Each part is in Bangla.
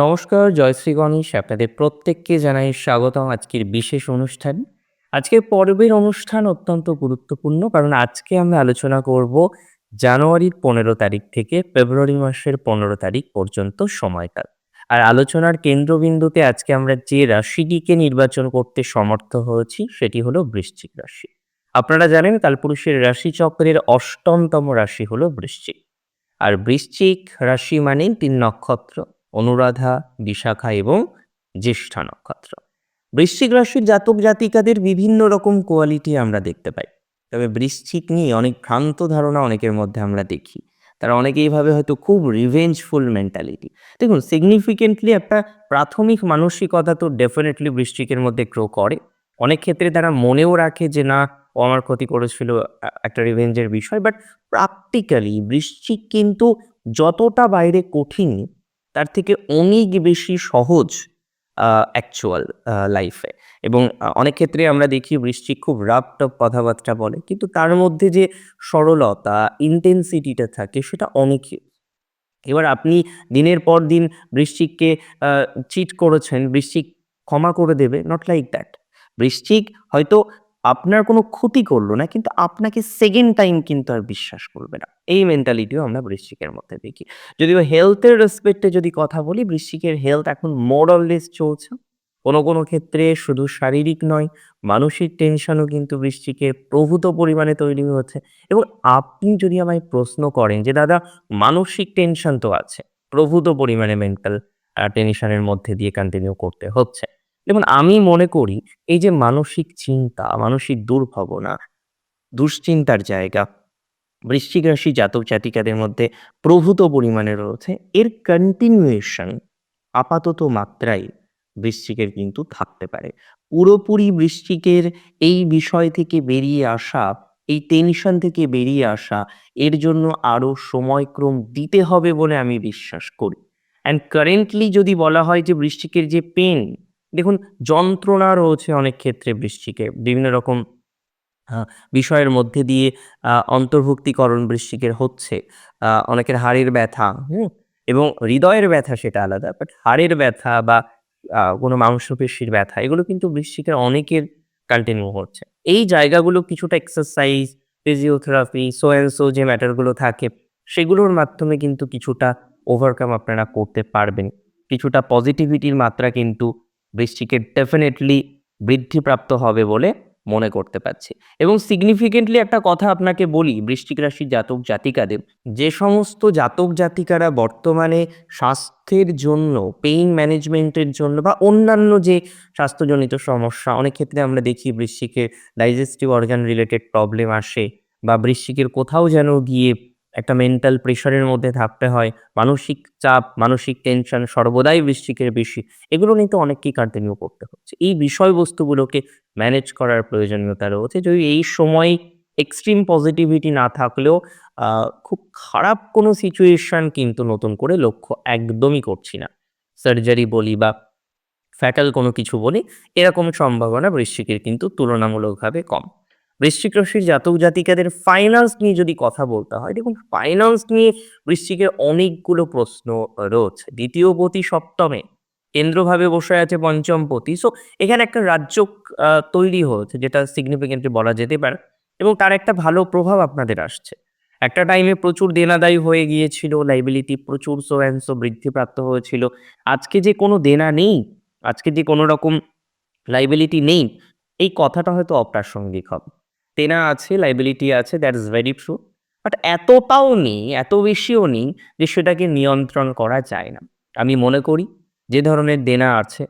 নমস্কার, জয়শ্রী গণেশ। আপনাদের প্রত্যেককে জানাই স্বাগতম আজকের বিশেষ অনুষ্ঠান আজকের পর্বের অনুষ্ঠান অত্যন্ত গুরুত্বপূর্ণ কারণ আজকে আমরা আলোচনা করব জানুয়ারির ১৫ তারিখ থেকে ফেব্রুয়ারি মাসের ১৫ তারিখ পর্যন্ত সময়কাল। আর আলোচনার কেন্দ্রবিন্দুতে আজকে আমরা যে রাশিটিকে নির্বাচন করতে সমর্থ হয়েছি সেটি হলো বৃশ্চিক রাশি। আপনারা জানেন কালপুরুষের রাশিচক্রের অষ্টমতম রাশি হলো বৃশ্চিক। আর বৃশ্চিক রাশি মানেই তিন নক্ষত্র অনুরাধা, বিশাখা এবং জ্যেষ্ঠা নক্ষত্র। বৃশ্চিক রাশির জাতক জাতিকাদের বিভিন্ন রকম কোয়ালিটি আমরা দেখতে পাই। তবে বৃশ্চিক নিয়ে অনেক ভ্রান্ত ধারণা অনেকের মধ্যে আমরা দেখি। তারা অনেকে এইভাবে হয়তো খুব রিভেঞ্জফুল মেন্টালিটি। দেখুন সিগনিফিকেন্টলি একটা প্রাথমিক মানসিকতা তো ডেফিনেটলি বৃশ্চিকের মধ্যে গ্রো করে। অনেক ক্ষেত্রে তারা মনেও রাখে যে না ও আমার ক্ষতি করেছিল একটা রিভেঞ্জের বিষয়। বাট প্র্যাকটিক্যালি বৃশ্চিক কিন্তু যতটা বাইরে কঠিন তার থেকে অনেক বেশি সহজ অ্যাকচুয়াল লাইফে এবং অনেক ক্ষেত্রে আমরা দেখি বৃশ্চিক খুব রাফ টাফ কথাবার্তা বলে। কিন্তু তার মধ্যে যে সরলতা, ইনটেনসিটিটা থাকে সেটা অনেকই। এবার আপনি দিনের পর দিন বৃশ্চিককে আ চিট করেছেন, বৃশ্চিক ক্ষমা করে দেবে, নট লাইক দ্যাট। বৃশ্চিক হয়তো আপনার কোনো ক্ষতি করল না কিন্তু আপনাকে সেকেন্ড টাইম কিন্তু আর বিশ্বাস করবে না। এই মেন্টালিটিও আমরা বৃশ্চিকের মধ্যে দেখি। যদিও হেলথের রেসপেক্টে যদি কথা বলি বৃশ্চিকের হেলথ এখন মোর অর চলছে। কোনো, কোনো ক্ষেত্রে শুধু শারীরিক নয়, মানসিক টেনশনও কিন্তু বৃষ্টিকে প্রভূত পরিমাণে তৈরি হচ্ছে এবং আপনি যদি আমায় প্রশ্ন করেন যে দাদা মানসিক টেনশন তো আছে। প্রভূত পরিমাণে মেন্টাল টেনশনের মধ্যে দিয়ে কন্টিনিউ করতে হচ্ছে। দেখুন আমি মনে করি এই যে মানসিক চিন্তা, মানসিক দুর্ভাবনা, দুশ্চিন্তার জায়গা বৃশ্চিক রাশি জাতক জাতিকাদের মধ্যে প্রভূত পরিমাণে রয়েছে। এর কন্টিনিউয়েশন আপাতত মাত্রায় বৃশ্চিকের কিন্তু থাকতে পারে। পুরোপুরি বৃশ্চিকের এই বিষয় থেকে বেরিয়ে আসা, এই টেনশন থেকে বেরিয়ে আসা এর জন্য আরও সময়ক্রম দিতে হবে বলে আমি বিশ্বাস করি। অ্যান্ড কারেন্টলি যদি বলা হয় যে বৃশ্চিকের যে পেইন, দেখুন যন্ত্রণা রয়েছে অনেক ক্ষেত্রে বৃশ্চিকে। বিভিন্ন রকম বিষয়ের মধ্যে দিয়ে অন্তর্ভুক্তিকরণ বৃশ্চিকের হচ্ছে। অনেকের হাড়ের ব্যথা, হুম? এবং হৃদয়ের ব্যথা সেটা আলাদা। বাট হাড়ের ব্যথা বা কোনো মাংসপেশির ব্যথা এগুলো কিন্তু বৃশ্চিকের অনেকের কন্টিনিউ হচ্ছে। এই জায়গাগুলো কিছুটা exercise, physiotherapy, so and so যে ম্যাটারগুলো থাকে সেগুলোর মাধ্যমে কিন্তু কিছুটা ওভারকাম আপনারা করতে পারবেন। কিছুটা পজিটিভিটির মাত্রা কিন্তু বৃশ্চিকের ডেফিনেটলি বৃদ্ধিপ্রাপ্ত হবে বলে মনে করতে পারছি। এবং সিগনিফিকেন্টলি একটা কথা আপনাকে বলি বৃশ্চিক রাশির জাতক জাতিকাদের, যে সমস্ত জাতক জাতিকারা বর্তমানে স্বাস্থ্যের জন্য, পেইন ম্যানেজমেন্টের জন্য বা অন্যান্য যে স্বাস্থ্যজনিত সমস্যা অনেক ক্ষেত্রে আমরা দেখি বৃষ্টিকে ডাইজেস্টিভ অর্গান রিলেটেড প্রবলেম আসে বা বৃষ্টিকের কোথাও যেন গিয়ে একটা মেন্টাল প্রেশারের মধ্যে থাকতে হয়। মানসিক চাপ, মানসিক টেনশন সর্বদাই বৃশ্চিকের বেশি। এগুলো নিয়ে কিন্তু অনেককেই কন্টিনিউ করতে হচ্ছে। এই বিষয়বস্তুগুলোকে ম্যানেজ করার প্রয়োজনীয়তা রয়েছে। যদি এই সময় এক্সট্রিম পজিটিভিটি না থাকলেও খুব খারাপ কোনো সিচুয়েশন কিন্তু নতুন করে লক্ষ্য একদমই করছি না। সার্জারি বলি বা ফ্যাটাল কোনো কিছু বলি, এরকম সম্ভাবনা বৃশ্চিকের কিন্তু তুলনামূলকভাবে কম। বৃশ্চিক রাশির জাতক জাতিকাদের ফাইন্যান্স নিয়ে যদি কথা বলতে হয়, দেখুন ফাইন্যান্স নিয়ে বৃশ্চিকের অনেকগুলো প্রশ্ন রয়েছে। দ্বিতীয় পতি সপ্তমে, কেন্দ্রভাবে বসে আছে পঞ্চম পতি। সো এখানে একটা রাজ্য তৈরি হয়েছে যেটা সিগনিফিকেন্টলি বলা যেতে পারে এবং তার একটা ভালো প্রভাব আপনাদের আসছে। একটা টাইমে প্রচুর দেনাদায়ী হয়ে গিয়েছিল, লাইবিলিটি প্রচুর সো অ্যান্ড সো বৃদ্ধিপ্রাপ্ত হয়েছিল। আজকে যে কোনো দেনা নেই, আজকে যে কোনো রকম লায়াবিলিটি নেই, এই কথাটা হয়তো অপ্রাসঙ্গিক হবে। দেনা আছে, লাইবিলিটি আছে that is very true. But এতটাও নেই, এত বেশিও নেই যে সেটাকে নিয়ন্ত্রণ করা যায় না। আমি মনে করি যে ধরনের দেনা আছে,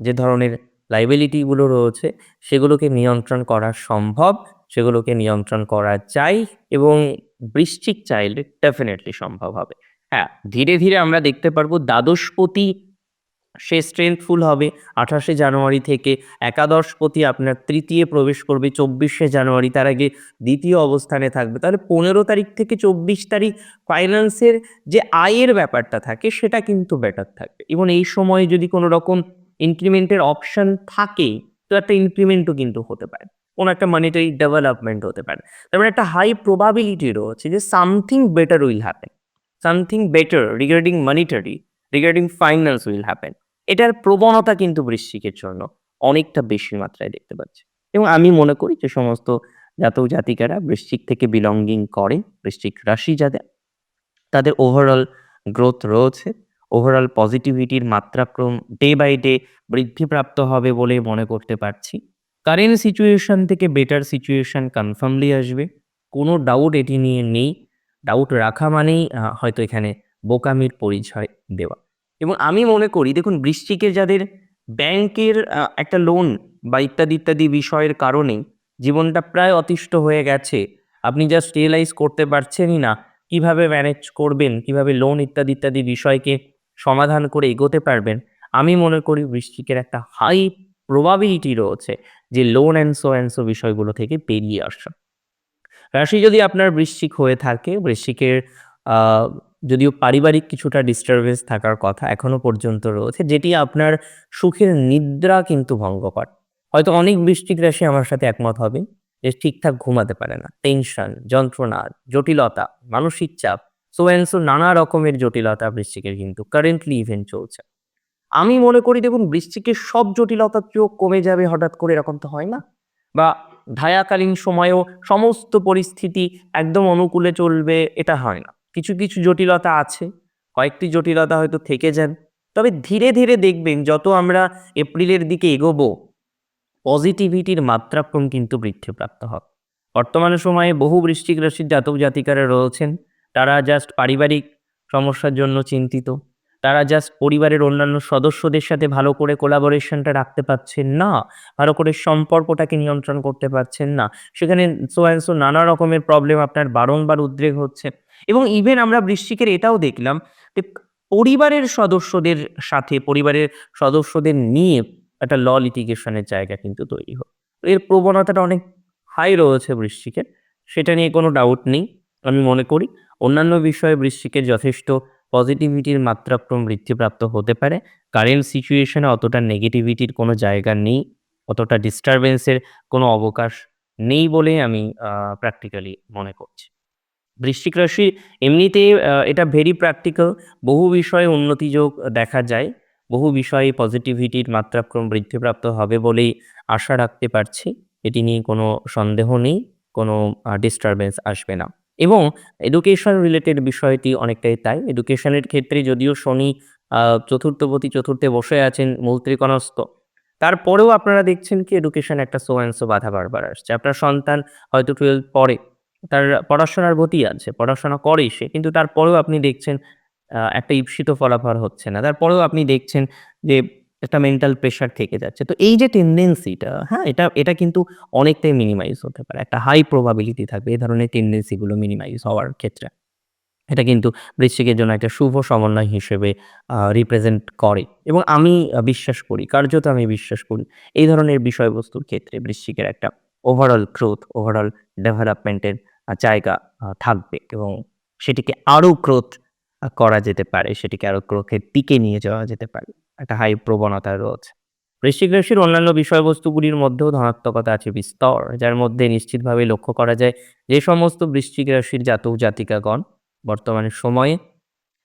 যে ধরনের লাইবিলিটিগুলো রয়েছে সেগুলোকে নিয়ন্ত্রণ করা সম্ভব, সেগুলোকে নিয়ন্ত্রণ করা যায় এবং বৃশ্চিক চাইলে ডেফিনেটলি সম্ভব হবে। হ্যাঁ, ধীরে, ধীরে আমরা দেখতে পারব দ্বাদশপতি সে স্ট্রেংথফুল হবে ২৮শে জানুয়ারি থেকে। একাদশপতি আপনার তৃতীয় প্রবেশ করবে ২৪শে জানুয়ারি। তার আগে দ্বিতীয় অবস্থানে থাকবে। তাহলে ১৫ তারিখ থেকে ২৪ তারিখ ফাইন্যান্সের যে আয়ের ব্যাপারটা থাকে সেটা কিন্তু বেটার থাকবে। এবং এই সময়ে যদি কোনো রকম ইনক্রিমেন্টের অপশন থাকে, তো একটা ইনক্রিমেন্টও কিন্তু হতে পারে। কোনো একটা মনিটারি ডেভেলপমেন্ট হতে পারে। তার মানে একটা হাই প্রবাবিলিটি রয়েছে যে something better will happen. Something better regarding monetary regarding finance will happen এটার প্রবণতা কিন্তু বৃশ্চিকের জন্য অনেকটা বেশি মাত্রায় দেখতে পাচ্ছি। এবং আমি মনে করি যে সমস্ত জাতক জাতিকারা বৃশ্চিক থেকে বিলঙ্গিং করে, বৃশ্চিক রাশি যাদের, তাদের ওভারঅল গ্রোথ রয়েছে ওভারঅল পজিটিভিটির মাত্রাক্রম ডে বাই ডে বৃদ্ধিপ্রাপ্ত হবে বলে মনে করতে পারছি। কারেন্ট সিচুয়েশন থেকে বেটার সিচুয়েশন কনফার্মলি আসবে। কোনো ডাউট এটি নিয়ে নেই। ডাউট রাখা মানেই হয়তো এখানে বোকামির পরিচয় দেওয়া। এবং আমি মনে করি, দেখুন বৃষ্টিকে যাদের ব্যাংকের একটা লোন বা ইত্যাদি ইত্যাদি বিষয়ের কারণে জীবনটা প্রায় অতিষ্ঠ হয়ে গেছে, আপনি জাস্ট রিয়েলাইজ করতে পারছেনই না, কীভাবে ম্যানেজ করবেন, কীভাবে লোন ইত্যাদি ইত্যাদি বিষয়কে সমাধান করে এগোতে পারবেন, আমি মনে করি বৃষ্টিকের একটা হাই প্রবাবিলিটি রয়েছে যে loan and so and so বিষয়গুলো থেকে বেরিয়ে আসা। রাশি যদি আপনার বৃশ্চিক হয়ে থাকে, বৃশ্চিকের যদিও পারিবারিক কিছুটা ডিস্টারবেন্স থাকার কথা এখনও পর্যন্ত রয়েছে, যেটি আপনার সুখের নিদ্রা কিন্তু ভঙ্গ করে। হয়তো অনেক বৃশ্চিক রাশি আমার সাথে একমত হবে যে ঠিকঠাক ঘুমাতে পারে না। টেনশন যন্ত্রণা, জটিলতা, মানসিক চাপ সো অ্যান্ড সো নানা রকমের জটিলতা বৃশ্চিকের কিন্তু কারেন্টলি ইভেন্ট চলছে। আমি মনে করি দেখুন, বৃশ্চিকের সব জটিলতার চোখ কমে যাবে হঠাৎ করে, এরকম তো হয় না। বা ধায়াকালীন সময়েও সমস্ত পরিস্থিতি একদম অনুকূলে চলবে, এটা হয় না। কিছু কিছু জটিলতা আছে, কয়েকটি জটিলতা হয়তো থেকে যান, তবে ধীরে ধীরে দেখবেন যত আমরা এপ্রিলের দিকে এগোবো, পজিটিভিটির মাত্রাক্রম কিন্তু বৃদ্ধিপ্রাপ্ত হবে। বর্তমানে সময়ে বহু বৃশ্চিক রাশির জাতক জাতিকারা রয়েছেন, তারা জাস্ট পারিবারিক সমস্যার জন্য চিন্তিত, তারা জাস্ট পরিবারের অন্যান্য সদস্যদের সাথে ভালো করে কোলাবোরেশনটা রাখতে পারছেন না, ভালো করে সম্পর্কটাকে নিয়ন্ত্রণ করতে পারছেন না, সেখানে সো অ্যান্ড সো নানা রকমের প্রবলেম আপনার বারংবার উদ্রেক হচ্ছে। এবং ইভেন আমরা বৃশ্চিকের এটাও দেখলাম যে পরিবারের সদস্যদের সাথে, পরিবারের সদস্যদের নিয়ে একটা ল লিটিগেশনের জায়গা কিন্তু তৈরি হয় এর প্রবণতাটা অনেক হাই রয়েছে বৃশ্চিকের, সেটা নিয়ে কোনো ডাউট নেই। আমি মনে করি অন্যান্য বিষয়ে বৃশ্চিকের যথেষ্ট পজিটিভিটির মাত্রাক্রম বৃদ্ধিপ্রাপ্ত হতে পারে। কারেন্ট সিচুয়েশনে অতটা নেগেটিভিটির কোনো জায়গা নেই, অতটা ডিস্টারবেন্সের কোনো অবকাশ নেই বলে আমি প্র্যাকটিক্যালি মনে করছি। বৃশ্চিক রাশি এমনিতে এটা ভেরি প্র্যাকটিক্যাল বহু বিষয়ে উন্নতি যোগ দেখা যায়। বহু বিষয়ে পজিটিভিটির মাত্রাক্রম বৃদ্ধিপ্রাপ্ত হবে বলেই আশা রাখতে পারছি। এটি নিয়ে কোনো সন্দেহ নেই, কোনো ডিস্টারবেন্স আসবে না। এবং এডুকেশন রিলেটেড বিষয়টি অনেকটাই তাই। এডুকেশনের ক্ষেত্রে যদিও শনি চতুর্থপতি চতুর্থে বসে আছেন মূল ত্রিকোণস্থ তারপরেও আপনারা দেখছেন কি এডুকেশন একটা সো অ্যান্ড সো বাধা বারবার আসছে। আপনার সন্তান হয়তো টুয়েলভ পড়ে তার পড়াশোনার গতি আছে, পড়াশোনা করে সে, কিন্তু তারপরেও আপনি দেখছেন একটা ঈপ্সিত ফলাফল হচ্ছে না। তারপরেও আপনি দেখছেন যে একটা মেন্টাল প্রেশার থেকে যাচ্ছে। তো এই যে টেন্ডেন্সিটা হ্যাঁ এটা এটা কিন্তু অনেকটাই মিনিমাইজ হতে পারে। একটা হাই প্রবাবিলিটি থাকবে, এই ধরনের টেন্ডেন্সিগুলো মিনিমাইজ হওয়ার ক্ষেত্রে। এটা কিন্তু বৃশ্চিকের জন্য একটা শুভ সমন্বয় হিসেবে রিপ্রেজেন্ট করে। এবং আমি বিশ্বাস করি, কার্যত আমি বিশ্বাস করি, এই ধরনের বিষয়বস্তুর ক্ষেত্রে বৃশ্চিকের একটা ওভারঅল গ্রোথ ওভারঅল ডেভেলপমেন্টের জায়গা থাকবে এবং সেটিকে আরও গ্রোথ করা যেতে পারে, সেটিকে আরও গ্রোথের দিকে নিয়ে যাওয়া যেতে পারে। একটা হাই প্রবণতা রয়েছে। বৃশ্চিক রাশির অন্যান্য বিষয়বস্তুগুলির মধ্যেও ধনাত্মকতা আছে বিস্তর, যার মধ্যে নিশ্চিতভাবে লক্ষ্য করা যায় যে সমস্ত বৃশ্চিক রাশির জাতক জাতিকাগণ বর্তমানে সময়ে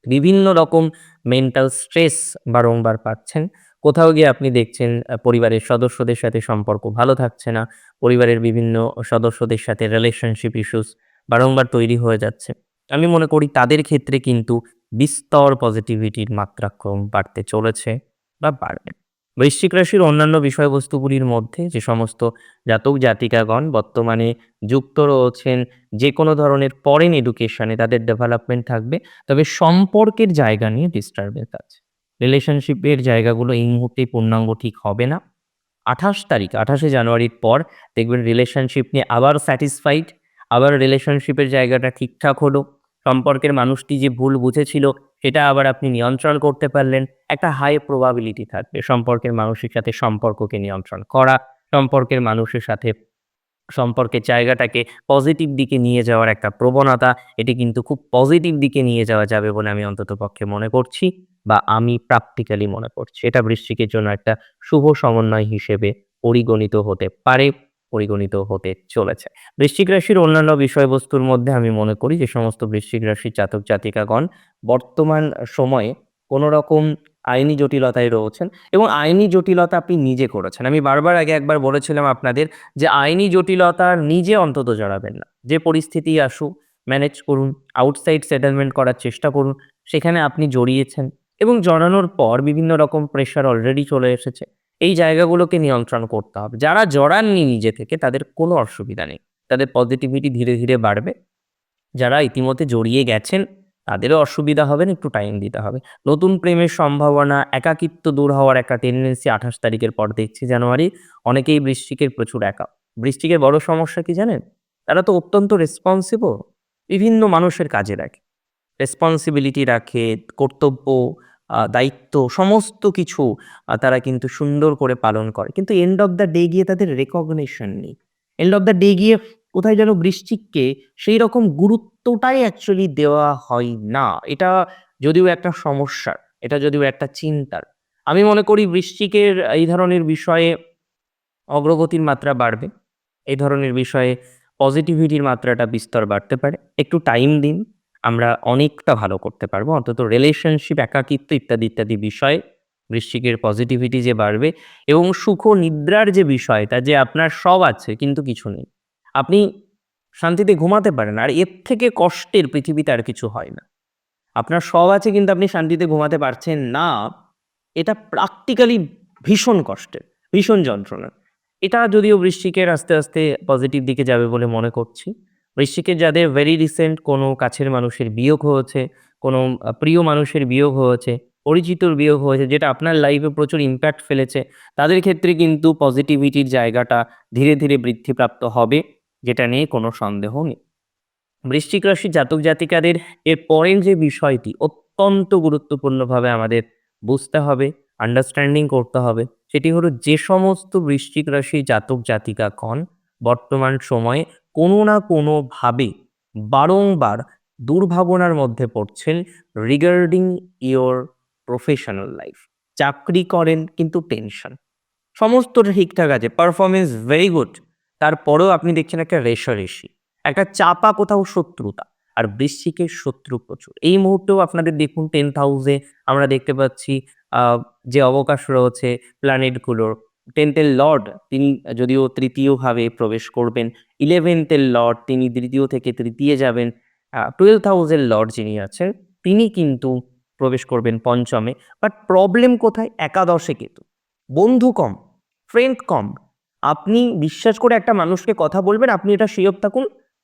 বিভিন্ন রকম মেন্টাল স্ট্রেস বারংবার পাচ্ছেন। কোথাও গিয়ে আপনি দেখছেন পরিবারের সদস্যদের সাথে সম্পর্ক ভালো থাকছে না, পরিবারের বিভিন্ন সদস্যদের সাথে রিলেশনশিপ ইস্যুস বারংবার তৈরি হয়ে যাচ্ছে। আমি মনে করি তাদের ক্ষেত্রে কিন্তু বিস্তর পজিটিভিটির মাত্রাক্রম বাড়তে চলেছে বা বাড়বে। বৃশ্চিক রাশির অন্যান্য বিষয়বস্তুগুলির মধ্যে যে সমস্ত জাতক জাতিকাগণ বর্তমানে যুক্ত রয়েছেন, যে কোনো ধরনের ফরেন এডুকেশনে তাদের ডেভেলপমেন্ট থাকবে, তবে সম্পর্কের জায়গা নিয়ে ডিস্টারবেন্স আছে। রিলেশনশিপের জায়গাগুলো এই মুহূর্তে পূর্ণাঙ্গ ঠিক হবে না। আঠাশ তারিখ, আঠাশে জানুয়ারির পর দেখবেন রিলেশনশিপ নিয়ে আবার স্যাটিসফাইড আবার রিলেশনশিপের জায়গাটা ঠিকঠাক হলো। সম্পর্কের মানুষটি যে ভুল বুঝেছিল, সেটা আবার আপনি নিয়ন্ত্রণ করতে পারলেন। একটা হাই প্রবাবিলিটি থাকবে সম্পর্কের মানুষের সাথে সম্পর্ককে নিয়ন্ত্রণ করা, সম্পর্কের মানুষের সাথে সম্পর্কের জায়গাটাকে পজিটিভ দিকে নিয়ে যাওয়ার একটা প্রবণতা, এটি কিন্তু খুব পজিটিভ দিকে নিয়ে যাওয়া যাবে বলে আমি অন্তত পক্ষে মনে করছি। বা আমি প্র্যাকটিক্যালি মনে করছি। এটা বৃশ্চিকের জন্য একটা শুভ সমন্বয় হিসেবে পরিগণিত হতে পারে, পরিগণিত হতে চলেছে। বৃশ্চিক রাশির অন্যান্য বিষয়বস্তুর মধ্যে আমি মনে করি যে সমস্ত বৃশ্চিক রাশির জাতক জাতিকাগণ বর্তমান সময়ে কোনো রকম আইনি জটিলতায় রয়েছেন এবং আইনি জটিলতা আপনি নিজে করেছেন। আমি বারবার আগে একবার বলেছিলাম আপনাদের যে আইনি জটিলতা নিজে অন্তত জড়াবেন না। যে পরিস্থিতি আসুক ম্যানেজ করুন আউটসাইড সেটেলমেন্ট করার চেষ্টা করুন, সেখানে আপনি জড়িয়েছেন এবং জড়ানোর পর বিভিন্ন রকম প্রেশার অলরেডি চলে এসেছে। এই জায়গাগুলোকে নিয়ন্ত্রণ করতে হবে। যারা জড়াননি নিজে থেকে, তাদের কোনো অসুবিধা নেই। তাদের পজিটিভিটি ধীরে ধীরে বাড়বে। যারা ইতিমধ্যে জড়িয়ে গেছেন, তাদেরও অসুবিধা হবে না, একটু টাইম দিতে হবে। নতুন প্রেমের সম্ভাবনা, একাকিত্ব দূর হওয়ার একটা টেন্ডেন্সি আঠাশ তারিখের পর দেখছি জানুয়ারি। অনেকেই বৃষ্টিকের প্রচুর একা। বৃষ্টিকের বড় সমস্যা কি জানেন? তারা তো অত্যন্ত রেসপন্সিবল বিভিন্ন মানুষের কাজে রাখে। রেসপন্সিবিলিটি রাখে, কর্তব্য দায়িত্ব, সমস্ত কিছু তারা কিন্তু সুন্দর করে পালন করে। কিন্তু এন্ড অফ দ্য ডে গিয়ে তাদের রেকগনেশন নেই। এন্ড অফ দ্য ডে গিয়ে কোথায় যেন বৃশ্চিককে সেই রকম গুরুত্বটাই অ্যাকচুয়ালি দেওয়া হয় না। এটা যদিও একটা সমস্যার, এটা যদিও একটা চিন্তার। আমি মনে করি বৃশ্চিকের এই ধরনের বিষয়ে অগ্রগতির মাত্রা বাড়বে। এই ধরনের বিষয়ে পজিটিভিটির মাত্রাটা বিস্তর বাড়তে পারে। একটু টাইম দিন। আমরা অনেকটা ভালো করতে পারব। অন্তত রিলেশনশিপ একাকিত্ব ইত্যাদি ইত্যাদি বিষয়ে বৃশ্চিকের পজিটিভিটি যে বাড়বে এবং সুখ নিদ্রার যে বিষয়টা, যে আপনার সব আছে, কিন্তু কিছু নেই। আপনি শান্তিতে ঘুমাতে পারেন, আর এর থেকে কষ্টের পৃথিবীতে আর কিছু হয় না। আপনার সব আছে, কিন্তু আপনি শান্তিতে ঘুমাতে পারছেন না, এটা প্র্যাকটিক্যালি ভীষণ কষ্টের, ভীষণ যন্ত্রণা এটা যদিও বৃশ্চিকের আস্তে আস্তে পজিটিভ দিকে যাবে বলে মনে করছি। বৃশ্চিকের যাদের ভেরি রিসেন্ট কোনো কাছের মানুষের বিয়োগ হয়েছে, কোনো প্রিয় মানুষের বিয়োগ হয়েছে, পরিচিতর বিয়োগ হয়েছে, যেটা আপনার লাইফে প্রচুর ইম্প্যাক্ট ফেলেছে, তাদের ক্ষেত্রে কিন্তু পজিটিভিটির জায়গাটা ধীরে ধীরে বৃদ্ধিপ্রাপ্ত হবে, যেটা নিয়ে কোনো সন্দেহ নেই। বৃশ্চিক রাশি জাতক জাতিকাদের এর পরের যে বিষয়টি অত্যন্ত গুরুত্বপূর্ণভাবে আমাদের বুঝতে হবে আন্ডারস্ট্যান্ডিং করতে হবে, সেটি হলো যে সমস্ত বৃশ্চিক রাশি জাতক জাতিকা কন বর্তমান সময়ে কোনো না কোনোভাবে বারংবার দুর্ভাবনার মধ্যে পড়ছেন রিগার্ডিং ইওর প্রফেশনাল লাইফ চাকরি করেন কিন্তু টেনশন সমস্তটা ঠিকঠাক আছে পারফরমেন্স ভেরি গুড তারপরেও আপনি দেখছেন একটা রেশারেশি একটা চাপা কোথাও শত্রুতা আর বৃশ্চিকের শত্রু প্রচুর। এই মুহূর্তেও আপনাদের দেখুন টেন্থ হাউসে আমরা দেখতে পাচ্ছি যে অবকাশ রয়েছে প্ল্যানেটগুলোর টেন্থের লর্ড, তিনি যদিও তৃতীয়ভাবে প্রবেশ করবেন, ইলেভেন্থের লর্ড, তিনি দ্বিতীয় থেকে তৃতীয় যাবেন টুয়েলভ হাউসের লর্ড যিনি আছেন, তিনি কিন্তু প্রবেশ করবেন পঞ্চমে। বাট প্রবলেম কোথায়? একাদশে কেতু। বন্ধু কম, ফ্রেন্ড কম। আপনি বিশ্বাস করে একটা মানুষকে কথা বলবেন, আপনি এটা শিওর থাকুন,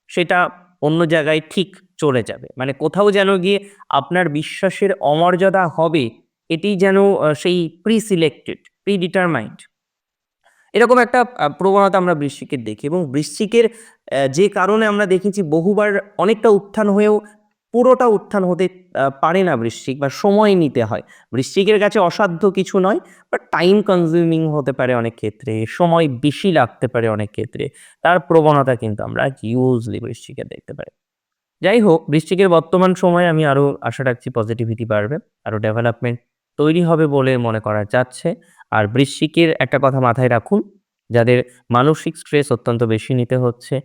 সেটা অন্য জায়গায় ঠিক চলে যাবে। মানে কোথাও যেন গিয়ে আপনার বিশ্বাসের অমর্যাদা হবে, এটি যেন সেই প্রি সিলেক্টেড প্রি ডিটারমাইন্ড এরকম একটা প্রবণতা আমরা বৃশ্চিকের দেখি এবং বৃশ্চিকের যে কারণে আমরা দেখেছি বহুবার অনেকটা উত্থান হয়েও পুরোটা উত্থান হতে পারে না বৃশ্চিক বা সময় নিতে হয়। বৃশ্চিকের কাছে অসাধ্য কিছু নয় বাট টাইম কনজিউমিং হতে পারে অনেক ক্ষেত্রে, সময় বেশি লাগতে পারে অনেক ক্ষেত্রে। তার প্রবণতা কিন্তু আমরা ইউজলি বৃশ্চিকে দেখতে পারি। যাই হোক, বৃশ্চিকের বর্তমান সময়ে আমি আরও আশা রাখছি পজিটিভিটি বাড়বে, আরও ডেভেলপমেন্ট তৈরি হবে বলে মনে করা যাচ্ছে। আর বৃশ্চিকের একটা কথা মাথায় রাখুন, যাদের মানসিক স্ট্রেস অত্যন্ত বেশি নিতে হচ্ছে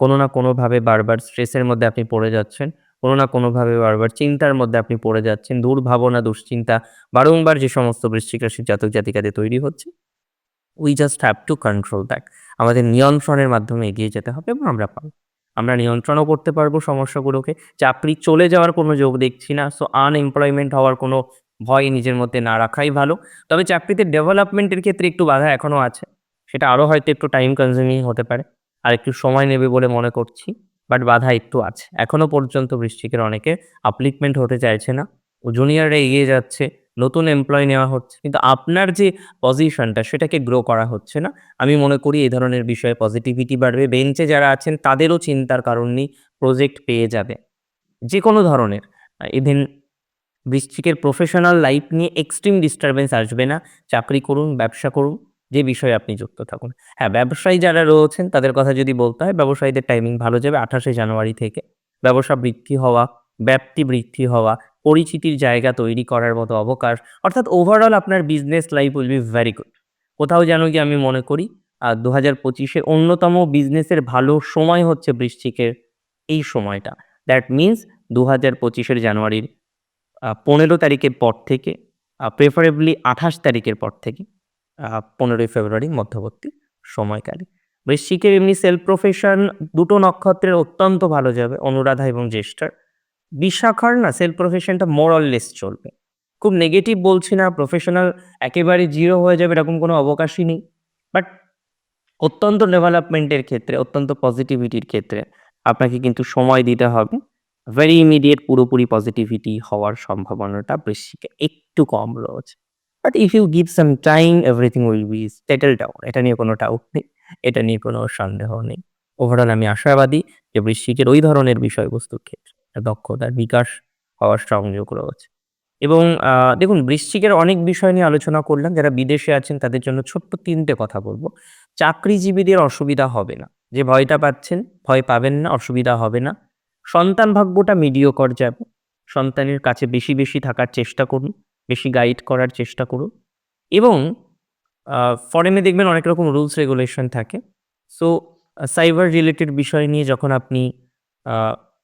কোনো না কোনোভাবে বারবার স্ট্রেসের মধ্যে আপনি পড়ে যাচ্ছেন, কোনো না কোনোভাবে বারবার চিন্তার মধ্যে আপনি পড়ে যাচ্ছেন, দুর্ভাবনা, দুশ্চিন্তা, বারংবার যে সমস্ত বৃশ্চিক রাশির জাতক জাতিকাদের তৈরি হচ্ছে we just have to control that আমাদের নিয়ন্ত্রণের মাধ্যমে এগিয়ে যেতে হবে এবং আমরা পারব আমরা নিয়ন্ত্রণও করতে পারব সমস্যাগুলোকে। চাকরি চলে যাওয়ার কোনো যোগ দেখছি না সো আনএমপ্লয়মেন্ট হওয়ার কোনো ভয় নিজের মধ্যে না রাখাই ভালো। তবে চাকরিতে ডেভেলপমেন্টের ক্ষেত্রে একটু বাধা এখনও আছে। সেটা আরও হয়তো একটু টাইম কনজিউমিং হতে পারে। আর একটু সময় নেবে বলে মনে করছি বাট বাধা একটু আছে। এখনও পর্যন্ত বৃষ্টিকের অনেকে আপলিকমেন্ট হতে চাইছে না। ও জুনিয়ররা এগিয়ে যাচ্ছে, নতুন এমপ্লয় নেওয়া হচ্ছে। কিন্তু আপনার যে পজিশনটা সেটাকে গ্রো করা হচ্ছে না। আমি মনে করি এই ধরনের বিষয়ে পজিটিভিটি বাড়বে। বেঞ্চে যারা আছেন, তাদেরও চিন্তার কারণ নেই। প্রজেক্ট পেয়ে যাবে। যে কোনো ধরনের। ইভেন বৃশ্চিকের প্রফেশনাল লাইফ নিয়ে এক্সট্রিম ডিস্টারবেন্স আসবে না। চাকরি করুন, ব্যবসা করুন, যে বিষয়ে আপনি যুক্ত থাকুন। হ্যাঁ ব্যবসায়ী যারা রয়েছেন, তাদের কথা যদি বলতে হয়, ব্যবসায়ীদের টাইমিং ভালো যাবে আঠাশে জানুয়ারি থেকে। ব্যবসা বৃদ্ধি হওয়া, ব্যাপ্তি বৃদ্ধি হওয়া, পরিচিতির জায়গা তৈরি করার মতো অবকাশ, অর্থাৎ ওভারঅল আপনার business life will be very good কোথাও যেন কি আমি মনে করি আর দু হাজার পঁচিশের অন্যতম বিজনেসের ভালো সময় হচ্ছে বৃশ্চিকের এই সময়টা। দ্যাট মিন্স দু হাজার পঁচিশের জানুয়ারির পনেরো তারিখের পর থেকে প্রেফারেবলি আঠাশ তারিখের পর থেকে পনেরোই ফেব্রুয়ারি মধ্যবর্তী সময়কালে। বৃশ্চিকের এমনি সেলফ প্রফেশন দুটো নক্ষত্রের অত্যন্ত ভালো যাবে, অনুরাধা এবং জ্যেষ্ঠার। বিশাখার না সেলফ প্রফেশনটা মোরললেস চলবে। খুব নেগেটিভ বলছি না প্রফেশনাল একেবারে জিরো হয়ে যাবে এরকম কোনো অবকাশই নেই। বাট অত্যন্ত ডেভেলপমেন্টের ক্ষেত্রে, অত্যন্ত পজিটিভিটির ক্ষেত্রে আপনাকে কিন্তু সময় দিতে হবে। ভেরি ইমিডিয়েট পুরোপুরি পজিটিভিটি হওয়ার সম্ভাবনাটা বৃশ্চিকে একটু কম রয়েছে। But if you give some time everything will be settle down এটা নিয়ে কোনো ডাউট নেই, এটা নিয়ে কোনো সন্দেহ নেই। ওভারঅল আমি আশাবাদী যে বৃশ্চিকের ওই ধরনের বিষয়বস্তুর ক্ষেত্রে দক্ষতার বিকাশ হওয়ার সংযোগ রয়েছে। এবং দেখুন, বৃশ্চিকের অনেক বিষয় নিয়ে আলোচনা করলাম, যারা বিদেশে আছেন তাদের জন্য ছোট্ট তিনটে কথা বলব। চাকরিজীবীদের অসুবিধা হবে না। যে ভয়টা পাচ্ছেন, ভয় পাবেন না, অসুবিধা হবে না। সন্তান ভাগ্যটা মিডিয়কর যাবে। সন্তানের কাছে বেশি বেশি থাকার চেষ্টা করুন, বেশি গাইড করার চেষ্টা করুন। এবং ফরেনে দেখবেন অনেক রকম রুলস রেগুলেশন থাকে। সো সাইবার রিলেটেড বিষয় নিয়ে যখন আপনি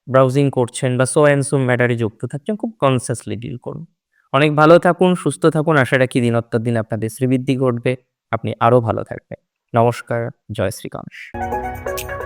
ব্রাউজিং করছেন বা সো অ্যান্ড সো ম্যাটারে যুক্ত থাকছেন, খুব কনসিয়াসলি ডিল করুন। অনেক ভালো থাকুন, সুস্থ থাকুন। আশা রাখি দিনত্তর দিন আপনাদের শ্রীবৃদ্ধি ঘটবে। আপনি আরও ভালো থাকবেন। নমস্কার, জয় শ্রীকান্ত